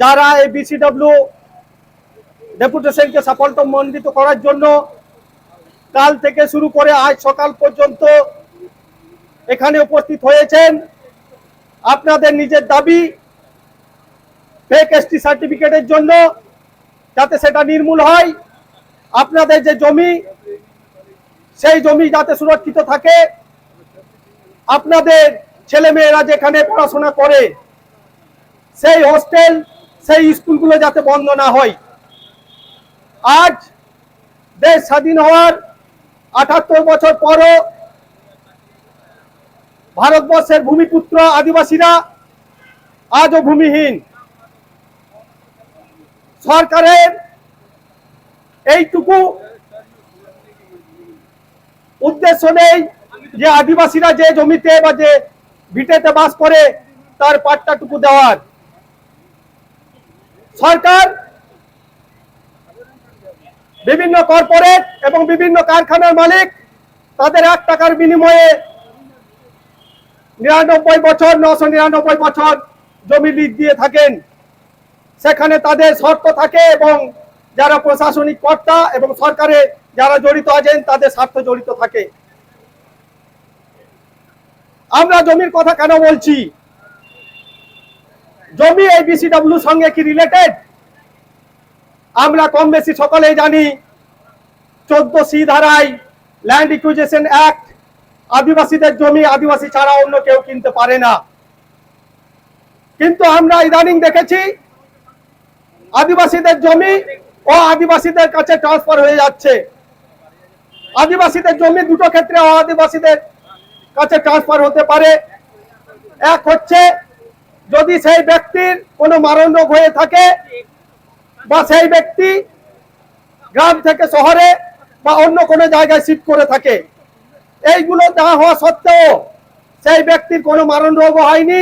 যারা এই বিসিডব্লিউ ডেপুটেশনকে সাফল্যমণ্ডিত করার জন্য কাল থেকে শুরু করে আজ সকাল পর্যন্ত এখানে উপস্থিত হয়েছেন, আপনাদের নিজের দাবি ফেক এসটি সার্টিফিকেটের জন্য যাতে সেটা নির্মূল হয়। আপনাদের যে জমি, সেই জমি যাতে সুরক্ষিত থাকে। আপনাদের ছেলে মেয়েরা যেখানে পড়াশোনা করে, সেই হোস্টেল সেই স্কুলগুলো যাতে বন্ধ না হয়। আজ দেশ স্বাধীন হওয়ার আঠাত্তর বছর পরও ভারতবর্ষের ভূমিপুত্র আদিবাসীরা আজও ভূমিহীন। সরকারের এইটুকু উদ্দেশ্য নেই যে আদিবাসীরা যে জমিতে বা যে ভিটেতে বাস করে, তার পাট্টাটুকু দেওয়ার। সরকার, বিভিন্ন কর্পোরেট এবং বিভিন্ন কারখানার মালিক তাদের এক টাকার বিনিময়ে নিরানব্বই বছর, নশো নিরানব্বই বছর জমি লিজ দিয়ে থাকেন। সেখানে তাদের শর্ত থাকে এবং যারা প্রশাসনিক কর্তা এবং সরকারে যারা জড়িত আছেন, তাদের স্বার্থ জড়িত থাকে। আমরা জমির কথা কেন বলছি? জমি এই বিসিডব্লিউ সঙ্গে কি রিলেটেড আমরা কম বেশি সকলেই জানি চোদ্দ সি ধারায় ল্যান্ড ইকুইজেশন অ্যাক্ট আদিবাসীদের জমি আদিবাসী ছাড়া অন্য কেউ কিনতে পারে না। কিন্তু আমরা ইদানিং দেখেছি আদিবাসীদের জমি ও আদিবাসীদের কাছে ট্রান্সফার হয়ে যাচ্ছে। আদিবাসীদের জমি দুটো ক্ষেত্রে আদিবাসীদের কাছে ট্রান্সফার হতে পারে। এক হচ্ছে যদি সেই ব্যক্তির কোনো মারণ রোগ হয়ে থাকে বা সেই ব্যক্তি গ্রাম থেকে শহরে বা অন্য কোনো জায়গায় শিফট করে থাকে, এইগুলো না হওয়া সত্ত্বেও সেই ব্যক্তির কোনো মারণ রোগও হয়নি,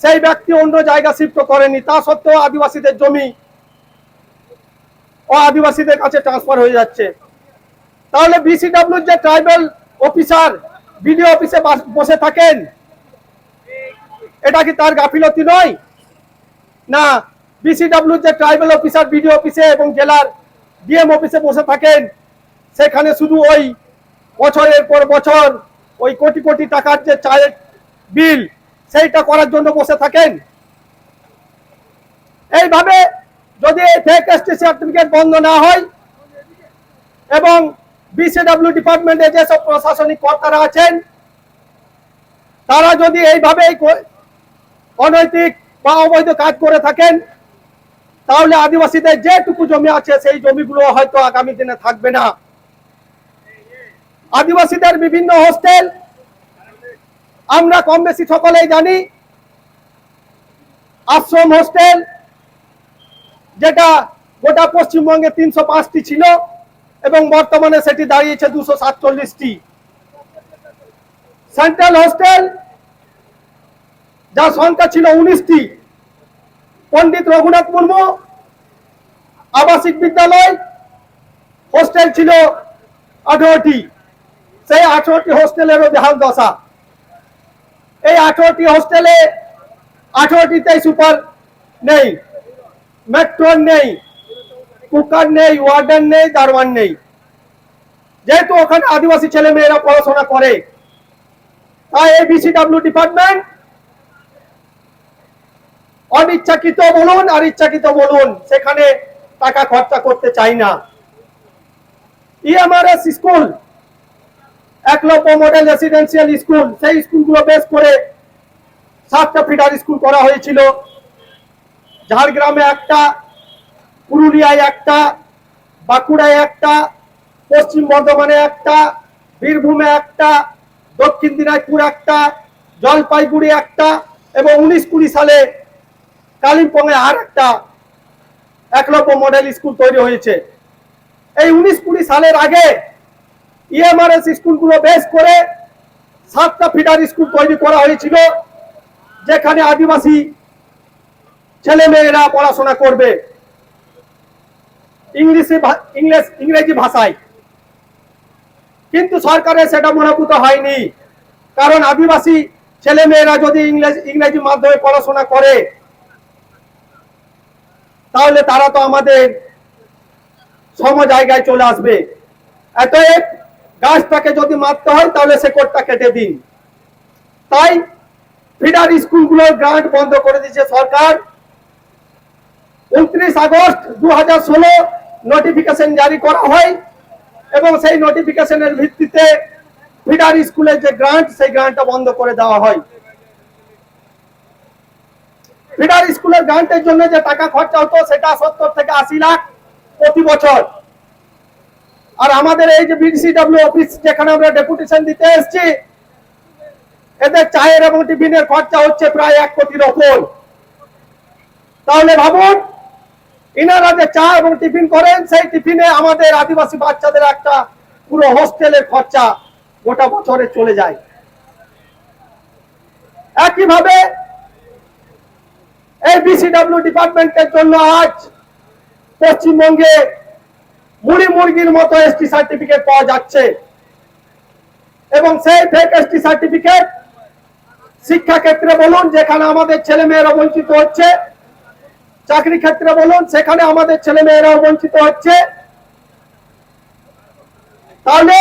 সেই ব্যক্তি অন্য জায়গা শিফট করেনি। তা সত্ত্বেও আদিবাসীদের জমি ও আদিবাসীদের কাছে ট্রান্সফার হয়ে যাচ্ছে। তাহলে বিসিডব্লিউ যে ট্রাইবাল অফিসার বিডিও অফিসে বসে থাকেন এটা কি তার গাফিলতি নয়? না বিসিডব্লিউ যে ট্রাইবাল অফিসার বিডিও অফিসে এবং জেলার ডিএম অফিসে বসে থাকেন, সেখানে শুধু ওই বছরের পর বছর ওই কোটি কোটি টাকার যে চায়ের বিল, সেইটা করার জন্য বসে থাকেন। এইভাবে যদি সার্টিফিকেট বন্ধ না হয় এবং বিসিডব্লিউ ডিপার্টমেন্টে যেসব প্রশাসনিক কর্তারা আছেন, তারা যদি এইভাবে অনৈতিক বা অবৈধ কাজ করে থাকেন, তাহলে আদিবাসীদের যেটুকু জমি আছে সেই জমিগুলো হয়তো আগামী দিনে থাকবে না। আদিবাসীদের বিভিন্ন হোস্টেল, আমরা কম বেশি সকলেই জানি, আশ্রম হোস্টেল, যেটা গোটা পশ্চিমবঙ্গে তিনশো পাঁচটি ছিল এবং বর্তমানে সেটি দাঁড়িয়েছে দুশো সাতচল্লিশটি। সেন্ট্রাল হোস্টেল যার সংখ্যা ছিল উনিশটি। পণ্ডিত রঘুনাথ মুর্মু, আবাসিক বিদ্যালয়, হোস্টেল ছিল আঠারোটি। সেই আঠারোটি হোস্টেলেরও বেহাল দশা। এই আঠারোটি হোস্টেলে আঠারোটিতেই সুপার নেই মেট্রন নেই, কুকার নেই, ওয়ার্ডেন নেই দারওয়ান নেই। যেহেতু ওখানে আদিবাসী ছেলে মেয়েরা পড়াশোনা করে, তাই এই বিসিডাব্লিউ ডিপার্টমেন্ট অনিচ্ছাকৃত বলুন আর ইচ্ছাকৃত বলুন, সেখানে টাকা খরচা করতে চাই না। EMRS school, Eklavya model residential school, সেই স্কুলগুলো বেশ করে সাতটা ফিডার স্কুল করা হয়েছিল। ঝাড়গ্রামে একটা, পুরুলিয়ায় একটা, বাঁকুড়ায় একটা, পশ্চিম বর্ধমানে একটা, বীরভূমে একটা, দক্ষিণ দিনাজপুর একটা, জলপাইগুড়ি একটা এবং উনিশ কুড়ি সালে কালিম্পংয়ে আর একটা একলব্য মডেল স্কুল তৈরি হয়েছে। এই উনিশ কুড়ি সালের আগে ইএমআরএস স্কুলগুলো বেশ করে সাতটা ফিডার স্কুল তৈরি করা হয়েছিল, যেখানে আদিবাসী ছেলে মেয়েরা পড়াশোনা করবে। ইংলিশে ইংলিশ, ইংরেজি ভাষায়। কিন্তু সরকারের সেটা মনোভূত হয়নি, কারণ আদিবাসী ছেলে মেয়েরা যদি ইংরেজ ইংরেজি মাধ্যমে পড়াশোনা করে তাহলে তারা তো আমাদের সম জায়গায় চলে আসবে। অতএব গাছটাকে যদি মারতে হয়, তাহলে সে শেকড়টা কেটে দিন। তাই ফিডার স্কুলগুলোর গ্রান্ট বন্ধ করে দিয়েছে সরকার। উনত্রিশ আগস্ট দু হাজার ষোলো নোটিফিকেশন জারি করা হয় এবং সেই নোটিফিকেশনের ভিত্তিতে ফিডার স্কুলের যে গ্রান্ট, সেই গ্রান্টটা বন্ধ করে দেওয়া হয়। ফিডার স্কুলের গ্রান্টের জন্য যে টাকা খরচা হতো, সেটা সত্তর থেকে আশি লাখ প্রতি বছর। আর আমাদের এই যে বিডিসিডব্লিউ অফিস যেখানে আমরা ডেপুটেশন দিতে এসেছি, এদের চায়ের এবং টিফিনের খরচা হচ্ছে প্রায় এক কোটির ওপর। তাহলে ভাবুন, ইনারা যে চা এবং টিফিন করেন, সেই টিফিনে আমাদের আদিবাসী বাচ্চাদের একটা পুরো হোস্টেলের খরচা গোটা বছরে চলে যায়। একইভাবে এই বিসিডব্লিউ ডিপার্টমেন্টের জন্য আজ পশ্চিমবঙ্গে মুড়ি মুরগির মতো এসটি সার্টিফিকেট পাওয়া যাচ্ছে। এবং সেই ফেক এসটি সার্টিফিকেট শিক্ষা ক্ষেত্রে বলুন, যেখানে আমাদের ছেলে মেয়েরা বঞ্চিত হচ্ছে, চাকরি ক্ষেত্রে বলুন, সেখানে আমাদের ছেলে মেয়েরাও বঞ্চিত হচ্ছে। তাহলে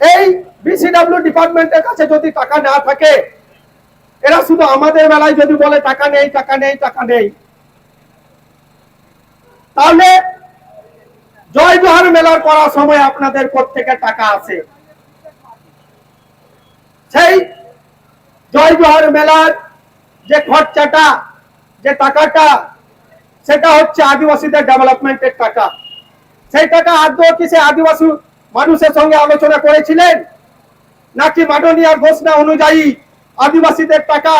এই বিসিডব্লিউ ডিপার্টমেন্টের কাছে যদি টাকা না থাকে এরা শুধু আমাদের বেলায় যদি বলে, টাকা নেই টাকা নেই টাকা নেই। তাহলে জয় জোহার মেলার করার সময় আপনাদের প্রত্যেকের টাকা আছে। সেই জয় জোহার মেলার যে খরচাটা, যে টাকাটা, সেটা হচ্ছে আদিবাসীদের ডেভেলপমেন্টের টাকা। সেই টাকা আদৌ কি সে আদিবাসী মানুষের সঙ্গে আলোচনা করেছিলেন? নাকি মাননীয় ঘোষণা অনুযায়ী আদিবাসীদের টাকা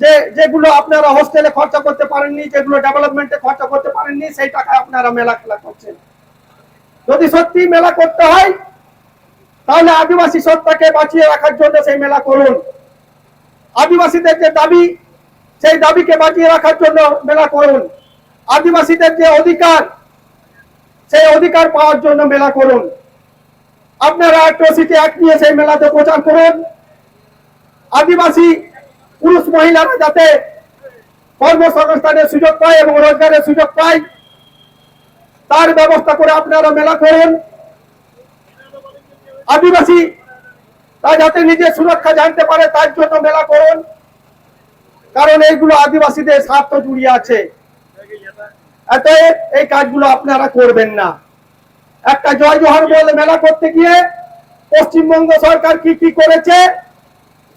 যে, যেগুলো আপনারা হোস্টেলে খরচা করতে পারেননি, যেগুলো ডেভেলপমেন্টে খরচা করতে পারেননি, সেই টাকা আপনারা মেলা খেলা করছেন। যদি সত্যি মেলা করতে হয়, তাহলে আদিবাসী সত্তাকে বাঁচিয়ে রাখার জন্য সেই মেলা করুন। আদিবাসীদের যে দাবি, সেই দাবিকে বাঁচিয়ে রাখার জন্য মেলা করুন। আদিবাসীদের যে অধিকার, সেই অধিকার পাওয়ার জন্য মেলা করুন। আপনারা অ্যাট্রোসিটি অ্যাক্ট নিয়ে সেই মেলাতে প্রচার করুন। আদিবাসী পুরুষ মহিলারা যাতে কর্মসংস্থানের সুযোগ পায় এবং রোজগারের সুযোগ পায়, তার ব্যবস্থা করে আপনারা মেলা করেন। আদিবাসী তা যাতে নিজের সুরক্ষা জানতে পারে, তার জন্য মেলা করুন। কারণ এইগুলো আদিবাসীদের স্বার্থ জুড়িয়ে আছে। অতএব এই কাজগুলো আপনারা করবেন না। একটা জয় জোহর বলে মেলা করতে গিয়ে পশ্চিমবঙ্গ সরকার কি কি করেছে?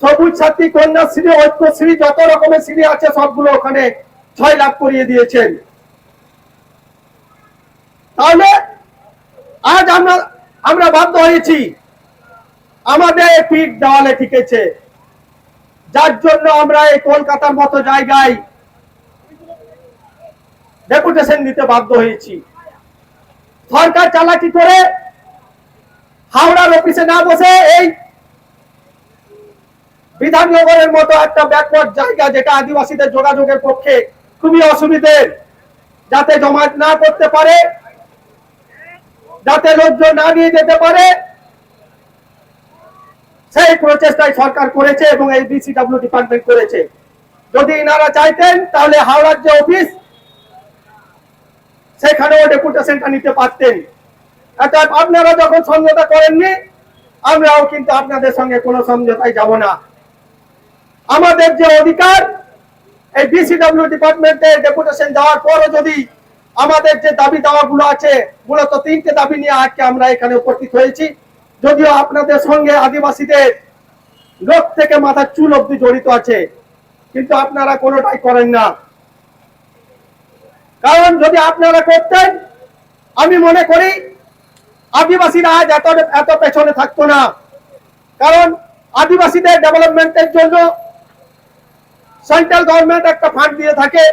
সবুজ সাথী কন্যাশ্রী ঐক্যশ্রী যত রকমের শ্রী আছে, সবগুলো ওখানে ছয় লাভ করিয়ে দিয়েছেন। তাহলে আজ আমরা আমরা বাধ্য হয়েছি। আমাদের পিঠ দেওয়ালে ঠেকেছে। যার জন্য আমরা এই কলকাতার মতো জায়গায় ডেপুটেশন দিতে বাধ্য হয়েছি। সরকার চালাকি করে হাওড়ার অফিসে না বসে এই বিধাননগরের মতো একটা ব্যাকওয়ার্ড জায়গা যেটা আদিবাসীদের যোগাযোগের পক্ষে খুবই অসুবিধের যাতে জমা না করতে পারে, যাতে লোকজন না নিয়ে যেতে পারে, সেই প্রচেষ্টাই সরকার করেছে এবং এই বিসিডব্লিউ ডিপার্টমেন্ট করেছে। যদি এনারা চাইতেন, তাহলে হাওড়ার যে অফিস সেখানেও ডেপুটেশনটা নিতে পারতেন। অর্থাৎ আপনারা যখন সমঝোতা করেননি, আমরাও কিন্তু আপনাদের সঙ্গে কোনো সমঝোতায় যাব না। আমাদের যে অধিকার, এই ডিসিডব্লিউ ডিপার্টমেন্টে ডেপুটেশন দেওয়ার পরও যদি আমাদের যে দাবি দাওয়াগুলো আছে, মূলত তিনটে দাবি নিয়ে আজকে আমরা এখানে উপস্থিত হয়েছি। যদিও আপনাদের সঙ্গে আদিবাসীদের লোক থেকে মাথার চুল অব্দি জড়িত আছে, কিন্তু আপনারা কোনোটাই করেন না। কারণ যদি আপনারা করতেন, আমি মনে করি আদিবাসীরা আজ এত এত পেছনে থাকতো না। কারণ আদিবাসীদের ডেভেলপমেন্টের জন্য সেন্ট্রাল গভর্নমেন্ট একটা ফান্ড দিয়ে থাকে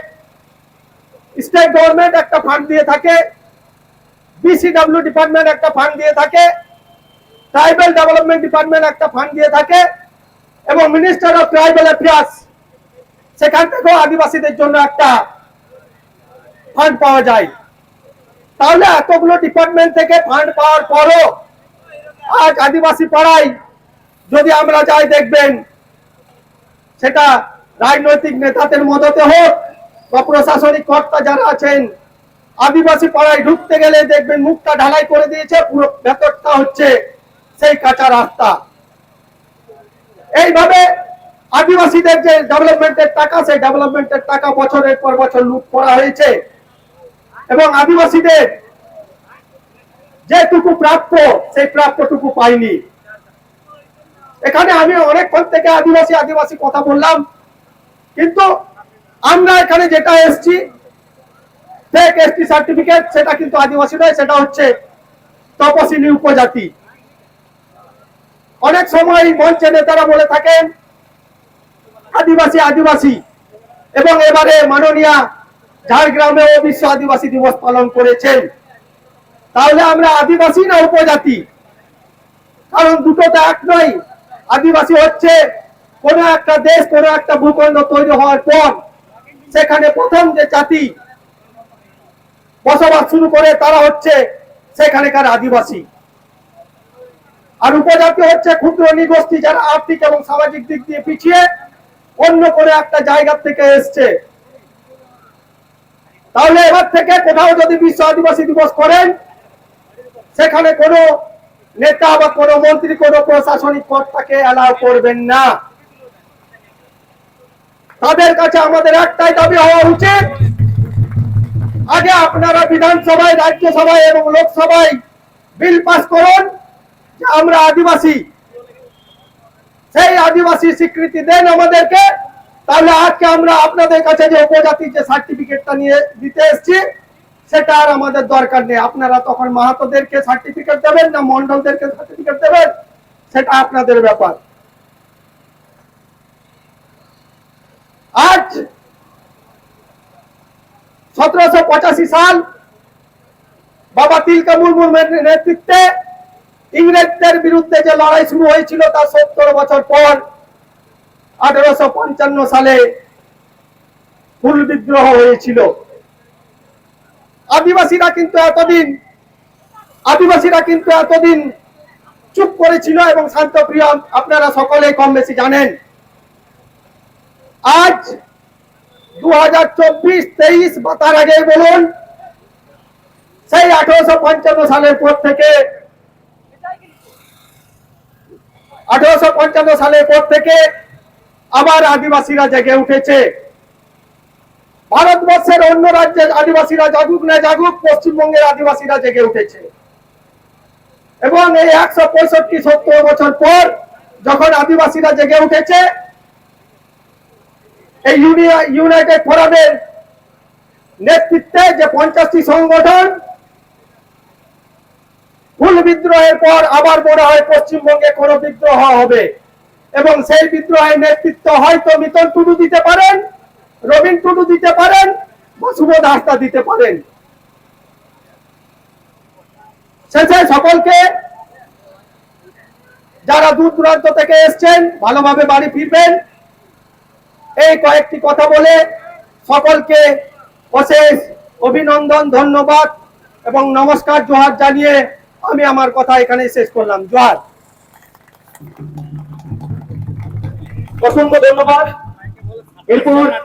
স্টেট গভর্নমেন্ট একটা ফান্ড দিয়ে থাকে বিসিডব্লিউ ডিপার্টমেন্ট একটা ফান্ড দিয়ে থাকে ট্রাইবাল ডেভেলপমেন্ট ডিপার্টমেন্ট একটা ফান্ড দিয়ে থাকে, এবং মিনিস্টার অফ ট্রাইবাল অ্যাফেয়ার্স সেখান থেকেও আদিবাসীদের জন্য একটা ফান্ড পাওয়া যায়। তাহলে এতগুলো ডিপার্টমেন্ট থেকে ফান্ড পাওয়ার পরও আজ আদিবাসী পাড়ায় যদি আমরা যাই দেখবেন, সেটা রাজনৈতিক নেতাদের মদতে হোক বা প্রশাসনিক কর্তা যারা আছেন, আদিবাসী পাড়ায় ঢুকতে গেলে দেখবেন মুখটা ঢালাই করে দিয়েছে, পুরো ভেতরটা হচ্ছে সেই কাঁচা রাস্তা। এইভাবে আদিবাসীদের যে ডেভেলপমেন্টের টাকা, সেই ডেভেলপমেন্টের টাকা বছরের পর বছর লুট করা হয়েছে। এবং আদিবাসীদের যেটুকু প্রাপ্য, সেই প্রাপ্যটুকু পাইনি। এখানে আমি অনেকক্ষণ থেকে আদিবাসী আদিবাসী কথা বললাম। কিন্তু আমরা এখানে যেটা এসছি ফেক এসটি সার্টিফিকেট সেটা কিন্তু আদিবাসী নয়, সেটা হচ্ছে তপশিলি উপজাতি। অনেক সময় মঞ্চে নেতারা বলে থাকেন, আদিবাসী আদিবাসী। এবং এবারে মাননীয়া ঝাড়গ্রামে বিশ্ব আদিবাসী দিবস পালন করেছেন। তাহলে আমরা আদিবাসী না উপজাতি? কারণ দুটো তো এক নয়। আদিবাসী হচ্ছে কোন একটা দেশ, কোন একটা ভূখণ্ড তৈরি হওয়ার পর সেখানে প্রথম যে জাতি বসবাস শুরু করে তারা হচ্ছে সেখানেকার আদিবাসী। আর উপজাতি হচ্ছে ক্ষুদ্র নিগোষ্ঠী যারা আর্থিক এবং সামাজিক দিক দিয়ে পিছিয়ে অন্য কোনো একটা জায়গা থেকে এসছে। তাহলে এবার থেকে কোথাও যদি বিশ্ব আদিবাসী দিবস করেন, সেখানে কোনো নেতা বা কোনো মন্ত্রী, কোনো প্রশাসনিক কর্তাকে অ্যালাউ করবেন না। তাদের কাছে আমাদের একটাই দাবি হওয়া উচিত। আগে আপনারা বিধানসভায়, রাজ্যসভায় এবং লোকসভায় বিল পাস করুন, যে আমরা আদিবাসী। সেই আদিবাসী স্বীকৃতি দেন আমাদেরকে, তাহলে আজকে আমরা আপনাদের কাছে যে উপজাতির যে সার্টিফিকেটটা নিয়ে দিতে এসেছি, সেটা আর আমাদের দরকার নেই। আপনারা তখন মাহাতোদেরকে সার্টিফিকেট দেবেন না মন্ডলদেরকে সার্টিফিকেট দেবেন, সেটা আপনাদের ব্যাপার। আজ সতেরোশো পঁচাশি সাল বাবা তিলকা মুর্মুর নেতৃত্বে ইংরেজদের বিরুদ্ধে যে লড়াই শুরু হয়েছিল তার সত্তর বছর পর আঠারোশো পঞ্চান্ন সালে হুল বিদ্রোহ হয়েছিল। আদিবাসীরা কিন্তু এতদিন আদিবাসীরা কিন্তু এতদিন চুপ করেছিল এবং শান্তপ্রিয় আপনারা সকলে কম বেশি জানেন। আজ দু হাজার চব্বিশ তেইশ বা তার আগে বলুন, সেই আঠারোশো পঞ্চান্ন সালের পর থেকে, আঠারোশো পঞ্চান্ন সালের পর থেকে আবার আদিবাসীরা জেগে উঠেছে। ভারতবর্ষের অন্য রাজ্যের আদিবাসীরা জাগুক না জাগুক, পশ্চিমবঙ্গের আদিবাসীরা জেগে উঠেছে। এবং এই একশো পঁয়ষট্টি সত্তর বছর পর যখন আদিবাসীরা জেগে উঠেছে এই ইউনাইটেড ফোরামের নেতৃত্বে যে পঞ্চাশটি সংগঠন হুল বিদ্রোহের পর আবার মনে হয় পশ্চিমবঙ্গে কোন বিদ্রোহ হবে। এবং সেই বিদ্রোহের নেতৃত্ব হয়তো মিতন টুডু দিতে পারেন, রবীন টুডু দিতে পারেন, বা সুবোধ হাসদা দিতে পারেন। শেষে সকলকে, যারা দূর দূরান্ত থেকে এসছেন, ভালোভাবে বাড়ি ফিরবেন। এই কয়েকটি কথা বলে সকলকে অশেষ অভিনন্দন, ধন্যবাদ এবং নমস্কার জোহার জানিয়ে আমি আমার কথা এখানে শেষ করলাম। জোহার অসংখ্য ধন্যবাদ। এরপর